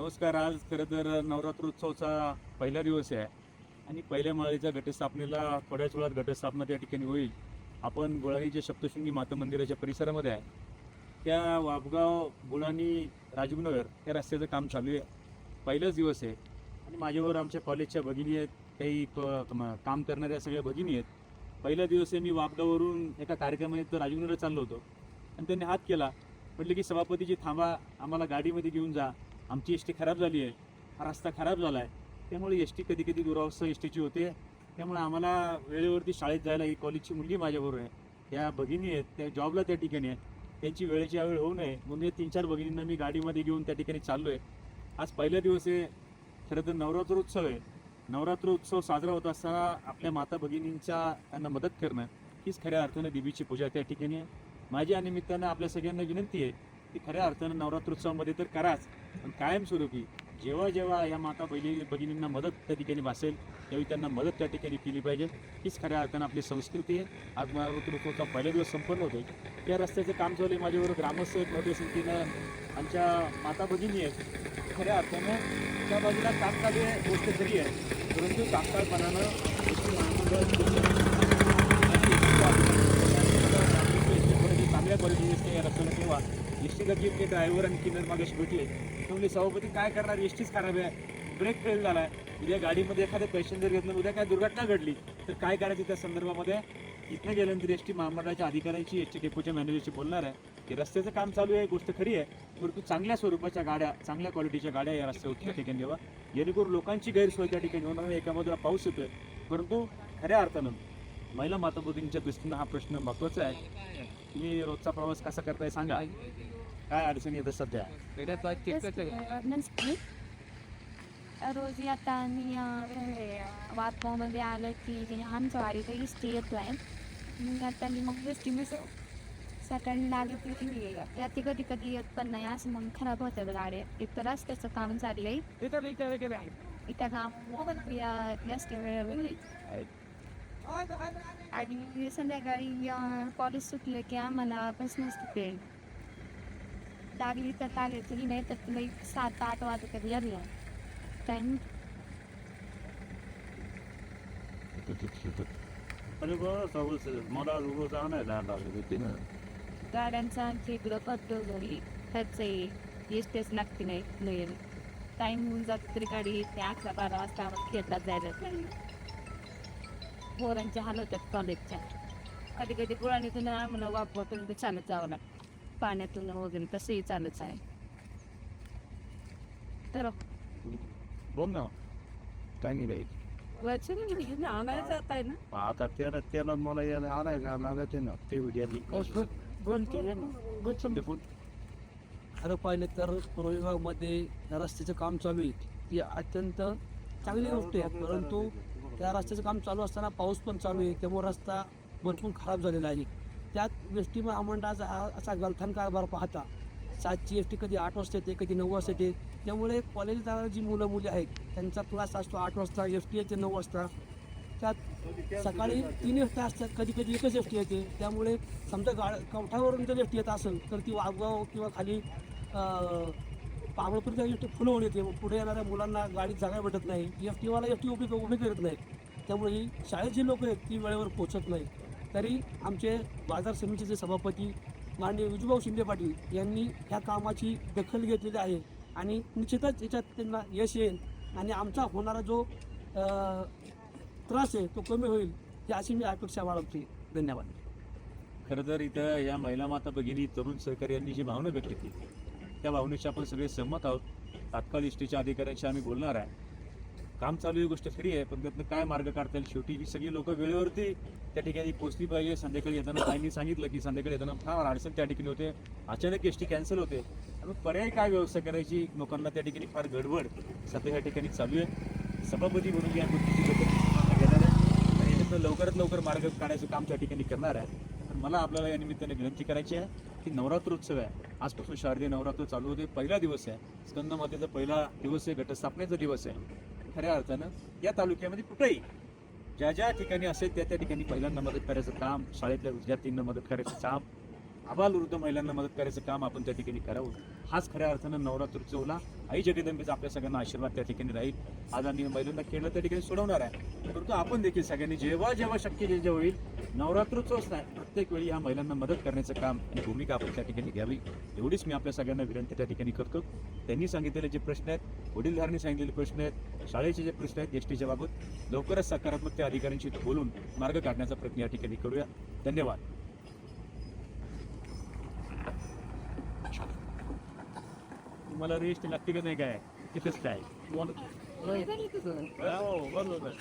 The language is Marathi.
नमस्कार आज खरं तर नवरात्रोत्सवचा पहिला दिवस आहे आणि पहिल्या माळीच्या घटस्थापनेला थोड्याच वेळात घटस्थापना त्या ठिकाणी होईल. आपण गुळाणीच्या सप्तशृंगी माता मंदिराच्या परिसरामध्ये आहे त्या वापगाव गुळाणी राजीवनगर या रस्त्याचं काम चालू आहे. पहिलाच दिवस आहे आणि माझ्याबरोबर आमच्या कॉलेजच्या भगिनी आहेत काही प- काम करणाऱ्या सगळ्या भगिनी आहेत. पहिला दिवस आहे मी वाबगाववरून एका कार्यक्रमात राजीवनगर चाललो होतो आणि त्यांनी हात केला. म्हटलं की सभापतीची थांबा आम्हाला गाडीमध्ये घेऊन जा. आमची एस टी खराब झाली आहे. हा रस्ता खराब झाला आहे त्यामुळे एस टी कधी कधी दुरावस्था एस टीची होते. त्यामुळे आम्हाला वेळेवरती शाळेत जायला ही कॉलेजची मुलगी माझ्याबरोबर आहे. त्या भगिनी आहेत. त्या जॉबला त्या ठिकाणी आहेत. त्यांची वेळेची वेळ होऊ नये. म्हणून या तीन चार भगिनींना मी गाडीमध्ये घेऊन त्या ठिकाणी चाललो आहे आज पहिला दिवस आहे खरं तर नवरात्र उत्सव आहे. नवरात्र उत्सव साजरा होत असताना आपल्या माता भगिनींच्या त्यांना मदत करणं हीच खऱ्या अर्थानं देवीची पूजा त्या ठिकाणी आहे. माझ्या निमित्तानं आपल्या सगळ्यांना विनंती आहे की खऱ्या अर्थानं नवरात्रोत्सवामध्ये तर कराच. पण कायमस्वरूपी जेव्हा जेव्हा या माता बहिणी भगिनींना मदत त्या ठिकाणी भासेल त्यावेळी त्यांना मदत त्या ठिकाणी केली पाहिजे. हीच खऱ्या अर्थानं आपली संस्कृती आहे. आज नवरात्रोत्सवचा पहिला दिवस संपन्न होतो त्या रस्त्याचं काम चालू आहे. माझ्याबरोबर ग्रामस्थ मोठ्या संख्येनं आमच्या माता भगिनी आहेत. खऱ्या अर्थानं त्या बाजूला काम गोष्ट तरी आहे. परंतु तात्काळपणानं चांगल्या क्वालिटीचे या रस्त्याला ठेवा. निश्चितच टीला जे ते ड्रायव्हर आणि किनर मागेश भेटले ठेवली सभापती काय करणार? एसटीच खराब आहे. ब्रेक फेल झाला आहे उद्या गाडीमध्ये एखादं पॅसेंजर घेतलं उद्या काय दुर्घटना घडली तर काय करायचं त्या संदर्भामध्ये? इथनं गेल्यानंतर एस टी महामंडळाच्या अधिकाऱ्यांची एस टी डेपोच्या मॅनेजरशी बोलणार आहे की रस्त्याचं काम चालू आहे गोष्ट खरी आहे परंतु चांगल्या स्वरूपाच्या गाड्या चांगल्या क्वालिटीच्या गाड्या या रस्त्यावर त्या ठिकाणी द्यावा जेणेकरून लोकांची गैरसोय त्या ठिकाणी होणार नाही एका बाजूला पाऊस येतोय. परंतु खऱ्या अर्थानं महिला माता दृष्टीनं हा प्रश्न महत्त्वाचा आहे. तुम्ही रोजचा प्रवास कसा करताय सांगा. काय अडचणी येतात सध्या? नसते रोज आता आम्ही आलं की आमच्या वारी काही इष्टी येतो आहे मग आता मी मग सकाळी लागली की रात्री कधी कधी येत पण नाही. असं मग खराब होतात गाड्या. एक तर रस्त्याचं काम चाललंय. इथं काम जास्त वेळ आणि संध्याकाळी कॉलेज सुटलं की आम्हाला बसनच तिथे लागली तर लागली तरी नाही तर तुला एक सात आठ वाजता कधी यायला टाईम मला रोज आणायला लागलं गाड्यांचा आमच्या इकडं पत्र घरी त्याचे एसटेच लागते नाही नाही टाईम होऊन जात तरी गाडी ते अकरा बारा वाजता आम्हाला खेळतात जायला पोरांच्या हाल होतात कॉलेजच्या कधी कधी गुळाणीतून आम्हाला वापरतून ते चालत जावं लागतं. पाण्यातून वगैरे तसंही चालत आहे. तर बोल ना. काय नाही बाई. आणायला जात आहे ना. आता त्याला त्याला मला यायला आणायला लागत ना. ते फोन केलं ना. खरं पाहिलं तर पूर्व विभागामध्ये रस्त्याचं काम चालू आहे. ही अत्यंत चांगली गोष्ट आहे. परंतु त्या रस्त्याचं काम चालू असताना पाऊस पण चालू आहे. त्यामुळे रस्ता भरपूर खराब झालेला आहे. त्यात एस टी महामंडळाचा हा असा गलथान कारभार पाहता. सातची एस टी कधी आठ वाजता येते कधी नऊ वाजता येते. त्यामुळे कॉलेज जाणारी जी मुलं मुली आहेत त्यांचा क्लास असतो आठ वाजता एस टी येते नऊ वाजता. त्यात सकाळी तीन एस टी असतात कधी कधी एकच एस टी येते. त्यामुळे समजा गाड कवठावरून जर एस टी येत असेल तर ती वाघगाव किंवा खाली पाबळपूरच्या एस टी फुलवून येते. पुढे येणाऱ्या मुलांना गाडीत जागा भेटत नाही. एस टीवाला एस टी उभी उभी करत नाही. त्यामुळे ही शाळेत जी लोकं आहेत ती वेळेवर पोचत नाही तरी आमचे बाजार समितीचे सभापती माननीय विजूभाऊ शिंदे पाटील यांनी ह्या कामाची दखल घेतलेली आहे. आणि निश्चितच याच्यात त्यांना यश येईल आणि आमचा होणारा जो त्रास आहे तो कमी होईल ही अशी मी अपेक्षा बाळगते. धन्यवाद. खरं तर इथं या महिला माता भगिनी तरुण सहकार्यांनी जी भावना व्यक्त केली त्या भावनेशी आपण सगळे सहमत आहोत. तात्काळ इष्टीच्या अधिकाऱ्यांशी आम्ही बोलणार आहे. काम चालू ही गोष्ट खरी आहे पण त्यातनं काय मार्ग काढता येईल शेवटी? ही सगळी लोक वेळेवरती त्या ठिकाणी पोचली पाहिजे. संध्याकाळी येताना ताईंनी सांगितलं की संध्याकाळी येताना फार अडचण त्या ठिकाणी होते. अचानक एस टी कॅन्सल होते. आणि पर्याय काय व्यवस्था करायची? लोकांना त्या ठिकाणी फार गडबड सध्या या ठिकाणी चालू आहे. सभापती म्हणून या गोष्टीची घेणार आहे आणि याच्यातनं लवकरात लवकर मार्ग काढायचं काम त्या ठिकाणी करणार आहे तर मला आपल्याला या निमित्ताने विनंती करायची आहे की नवरात्रोत्सव आहे. आजपासून शारदीय नवरात्र चालू होते. पहिला दिवस आहे. स्कंदमातेचा पहिला दिवस आहे. घटस्थापनेचा दिवस आहे. खऱ्या अर्थानं या तालुक्यामध्ये कुठेही ज्या ज्या ठिकाणी असेल त्या त्या ठिकाणी पहिल्यांदा मदत करायचं काम शाळेतल्या विद्यार्थ्यांना मदत करायचं काम आबाल वृद्ध महिलांना मदत करायचं काम आपण त्या ठिकाणी करावं. हाच खऱ्या अर्थानं नवरात्रोत्सवला आई जगदंबेचा आपल्या सगळ्यांना आशीर्वाद त्या ठिकाणी राहील. आज आम्ही महिलांना खेळणं त्या ठिकाणी सोडवणार आहे. परंतु आपण देखील सगळ्यांनी जेव्हा जेव्हा शक्य जेव्हा होईल नवरात्रोत्सव नाही प्रत्येक वेळी या महिलांना मदत करण्याचं काम आणि भूमिका आपण त्या ठिकाणी घ्यावी. एवढीच मी आपल्या सगळ्यांना विनंती त्या ठिकाणी करतो. त्यांनी सांगितलेले जे प्रश्न आहेत वडीलधारांनी सांगितलेले प्रश्न आहेत शाळेचे जे प्रश्न आहेत एसटीच्या बाबत लवकरच सकारात्मक त्या अधिकाऱ्यांशी बोलून मार्ग काढण्याचा प्रयत्न या ठिकाणी करूया. धन्यवाद. तुम्हाला रेस्ट लागते का नाही काय? तिथेच काय? हो, बरोबर.